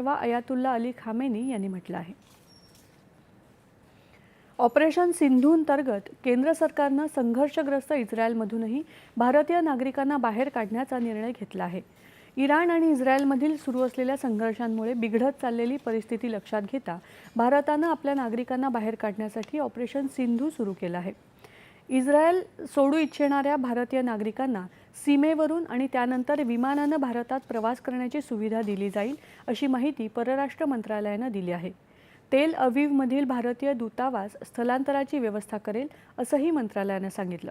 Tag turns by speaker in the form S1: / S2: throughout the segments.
S1: वा Ayatollah Ali Khamenei यांनी म्हटलं आहे. ऑपरेशन सिंधू अंतर्गत केंद्र सरकारनं संघर्षग्रस्त इस्रायलमधूनही भारतीय नागरिकांना बाहेर काढण्याचा निर्णय घेतला आहे. इराण आणि इस्रायलमधील सुरू असलेल्या संघर्षांमुळे बिघडत चाललेली परिस्थिती लक्षात घेता भारतानं आपल्या नागरिकांना बाहेर काढण्यासाठी ऑपरेशन सिंधू सुरू केलं आहे. इस्रायल सोडू इच्छिणाऱ्या भारतीय नागरिकांना सीमेवरून आणि त्यानंतर विमानानं भारतात प्रवास करण्याची सुविधा दिली जाईल अशी माहिती परराष्ट्र मंत्रालयानं दिली आहे. तेल अवीवमधील भारतीय दूतावास स्थलांतराची व्यवस्था करेल असंही मंत्रालयानं सांगितलं.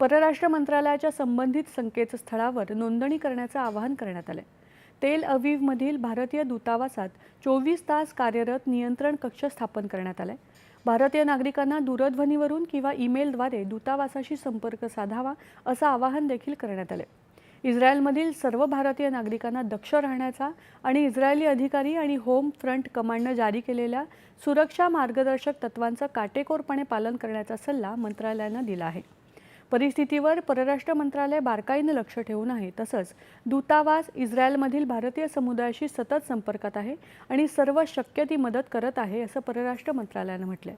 S1: परराष्ट्र मंत्रालयाच्या संबंधित संकेतस्थळावर नोंदणी करण्याचं आवाहन करण्यात आलं आहे तेल अवीवमधील भारतीय दूतावासात चोवीस तास कार्यरत नियंत्रण कक्ष स्थापन करण्यात आलाय. भारतीय नागरिकांना दूरध्वनीवरून किंवा ईमेलद्वारे दूतावासाशी संपर्क साधावा असं आवाहन देखील करण्यात आलं इस्रायलमधील सर्व भारतीय नागरिकांना दक्ष राहण्याचा आणि इस्रायली अधिकारी आणि होम फ्रंट कमांडनं जारी केलेल्या सुरक्षा मार्गदर्शक तत्वांचं काटेकोरपणे पालन करण्याचा सल्ला मंत्रालयानं दिला आहे. परिस्थितीवर परराष्ट्र मंत्रालय बारकाईनं लक्ष ठेवून आहे. तसंच दूतावास इस्रायलमधील भारतीय समुदायाशी सतत संपर्कात आहे आणि सर्व शक्य ती मदत करत आहे असं परराष्ट्र मंत्रालयानं म्हटलंय.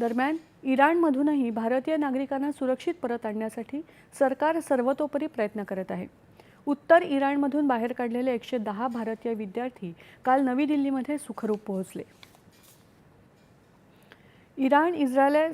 S1: दरम्यान इराणमधूनही भारतीय नागरिकांना सुरक्षित परत आणण्यासाठी सरकार सर्वतोपरी प्रयत्न करत आहे. उत्तर इराणमधून बाहेर काढलेले एकशे दहा भारतीय विद्यार्थी काल नवी दिल्लीमध्ये सुखरूप पोहोचले. Iran Israel